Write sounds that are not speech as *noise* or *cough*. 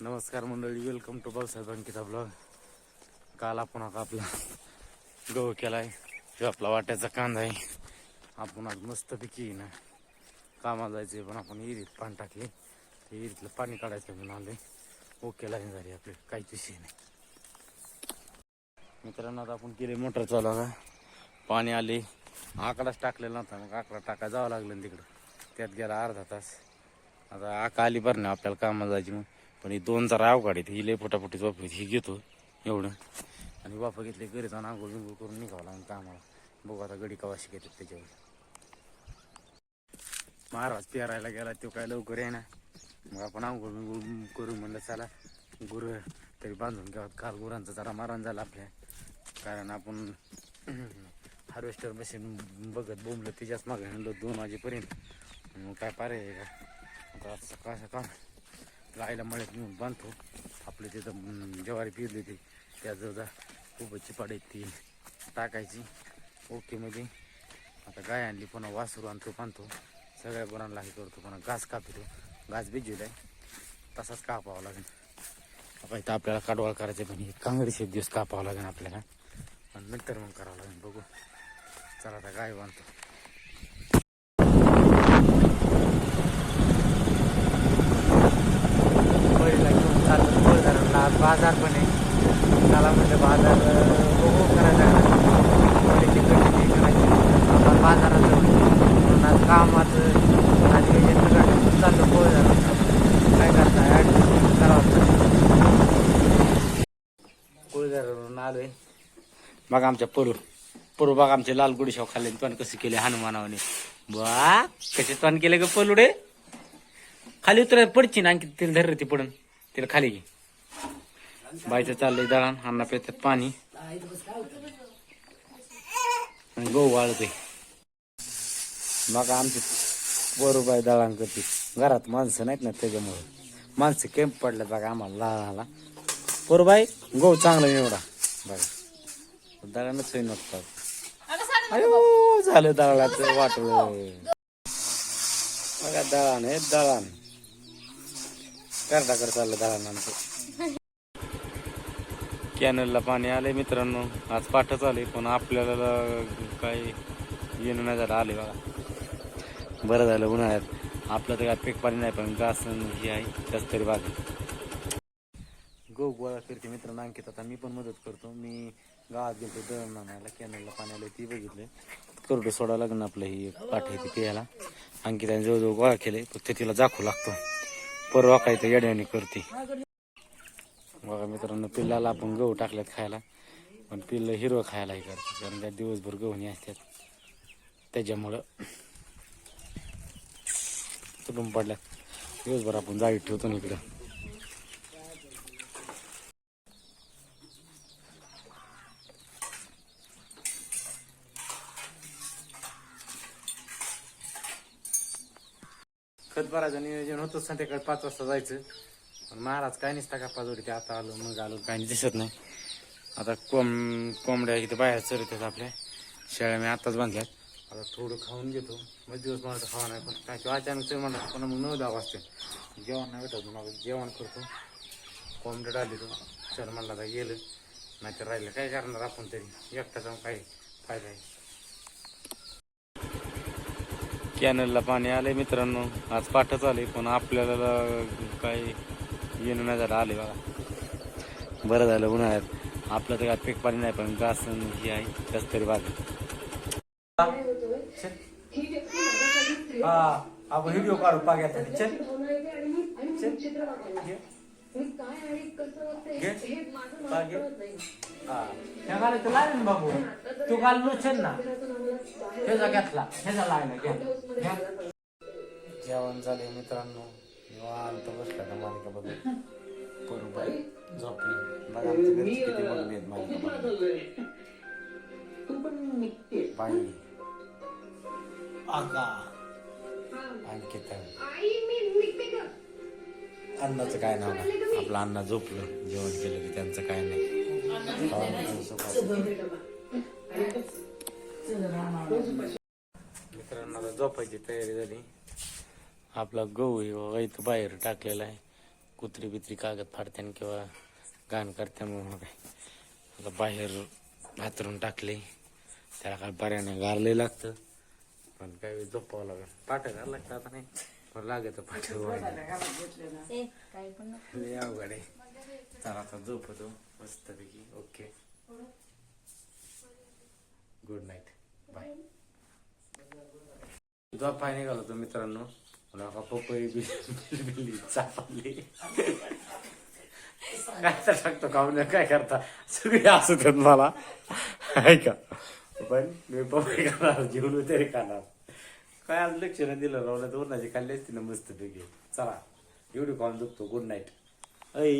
नमस्कार मंडळी welcome to Balasaheb Ankita blog काल आपण आता आपला गहू केलाय किंवा आपला वाट्याचा कांदा आहे. आपण आज मस्तपैकी ना कामाला जायचंय पण आपण विहिरीत पाणी टाकले. ते विहिरीतलं पाणी काढायचं म्हणून आले ओके लाईन झाली आपली काहीच विषय नाही. मित्रांनो आता आपण केले मोटर चालू का पाणी आले. आकडाच टाकलेला नव्हता मग आकडा टाका जावं लागलं ना तिकडं. त्यात गेला अर्धा तास. आता आका आली बरं ना आपल्याला कामाला जायची मग पण ही दोन जरा अवघड आहेत. ही लय फुटाफुटी वापर ही घेतो एवढं. आणि वाफा घेतले घरी जाऊन आंघोळ बिंगोळ करून निघावं लागून कामाला. बघू आता गडी कवाशी घेतात त्याच्यावर. महाराज पेरायला गेला तो काय लवकर आहे ना मग आपण आंघोळ बिंगोळ करू म्हणलं चला गुर तरी बांधून घ्यावं. काल गुरांचा जरा मारण झाला आपल्या. कारण आपण *clears throat* हार्वेस्टर मशीन बघत बोंबलं त्याच्याच मागे आणलं दोन वाजेपर्यंत. मग काय पारे आहे का? आता सकाळ सकाळ. गायला मळ्यात नेऊन बांधतो. आपले तिथं ज्वारी पिरली ते. त्या जवळ खूपची पाडे ती. टाकायची. ओके म्हणजे आता गाय आणली पुन्हा वासरू आणतो बांधतो सगळ्या गुरांना हे करतो पुन्हा घास कापतो घास भिजवलाय. तसाच कापावा लागेल. आता इथं आपल्याला काडवाळ करायचे पण हे कांगडीचे दिवस कापावं लागेल आपल्याला. आणि नंतर मग करावं लागेल. बघू. चला आता गाय बांधतो पहिला घेऊन चाललो फळधारणला आज बाजार पण आहे त्याला म्हणजे बाजार अं, बघू करायचा थोडी तिकडची ती करायची आपण बाजारात जाऊ म्हणून आज कामाचं आज एजंट गाडी चाललो फळधारणला काय करता ॲडजस्ट करावं कुळघरावरून आलोय. बघा आमच्या परू. परू बघा आमचे लाल गुडी शाव खाल्ले पण कसे केले हनुमानावाने. बा कसे तोंड केले ग पलुडे खाली उतर पडची ना आणखी तिला धर ती पडून. तिला खाली घे. बायचं चाललंय दळण अन्ना पेतात पाणी. आणि गहू वाळतोय. बघा आमचे परू बाय दळण करते. घरात माणसं नाहीत ना त्याच्यामुळे. माणसं केम पडलं बघा आम्हाला लहानाला पोरबाई गहू चांगला निवडा. बघा दळणच होईन वाटतं अयो झालं दळाचं वाटलं. बघा. दळण हे दळण करता कर चाललं आमचं. कॅनलला पाणी आलंय मित्रांनो. आज पाठच आले पण आपल्याला काही येणं नाही झालं आले बघा. बरं झालं उन्हाळ्यात. आपलं तर काय पीक पाणी नाही पण घास हे आहे त्याच तरी बाग गहू गोळा करते मित्रांना अंकित आता मी पण मदत करतो. मी गावात गेलो दळण आणायला कॅनलला पाण्याला ती बघितलं करडं सोडा लग्न आपलं ही पाठ आहे ती प्यायला अंकिताने जवळजवळ गोळा केले फक्त तिला दाखवू लागतो. परवा काय तर येड्याने करते. बघा मित्रांनो पिल्लाला आपण गहू टाकल्यात खायला पण पिल्लं हिरवं खायला हे करतात कारण त्या दिवसभर गहूनी असतात. त्याच्यामुळं तुटून पडल्यात. दिवसभर आपण जाळीत ठेवतो ना इकडं. खत भरायचं नियोजन होतं संध्याकाळी पाच वाजता जायचं. पण महाराज काय नसता का पाच ते आता आलो मग आलो काही दिसत नाही. आता कोंब कोंबड्या इथे बाहेर चरतात आपल्या. शेळ्या मी आताच बांधल्यात. आता थोडं खाऊन घेतो. मग दिवस मला खावा नाही पण काय किंवा अचानक ते म्हणतात पण मग नऊ दहा वाजते. जेवण नाही भेटत मग जेवण करतो. कोंबड्या डाली तो. चल म्हणला आता गेलं. नाहीतर राहिलं काय करणार आपण तरी? एकटा जाऊन काय फायदा आहे. कॅनलला पाणी आलंय मित्रांनो. आज पाठच आले पण आपल्याला काही येणं नाही झालं आले बघा. बरं झालं उन्हाळ्यात. आपलं तर काय पीक पाणी नाही पण घास हे आहे त्याच तरी बाग. हा आपण व्हिडिओ काढू पाग्यात चल. बाबू. तू घाल नसेल ना. ह्याचा घेतला ह्याचा लागला घ्या. घ्या. जेवण झाले मित्रांनो. निवांत बसला का मालिका बघत बरोबर झोपली. बघा आमच्या घरचे किती बघले आहेत मालिका बघत बाई. आका अंकिता. अन्नाचं काय नाव नाही आपलं अण्णा झोपलं. जेवण केलं की त्यांचं काय नाही. मित्रांनो आता झोपायची तयारी झाली. आपला गहू हे इथं बाहेर टाकलेला आहे. कुत्री बित्री कागद फाडत्यान किंवा घाण करत्यान काय आता बाहेर हातरून टाकले. त्याला काय पर्याने गारले लागतं. पण काय झोपावं लागेल. पाठ घाल लागतं आता नाही. पण लागत पाठ ए काही पण नको. लय अवघड आहे. चला आता झोपतो. मस्तपैकी. ओके. गुड नाईट बाय तुझा पाय निघाला होतो मित्रांनो नका पपई बिल्ली चापली काय तर टाकतो कामने काय करता? सगळे असत आहेत मला. ऐका. पण मी पपई खाणार जेवण तरी खाणार. काय आज लक्ष नाही दिलं रावलं तर उन्हाची खाल्ली असती ना मस्त पैकी चला एवढी कॉल दुखतो. गुड नाईट अय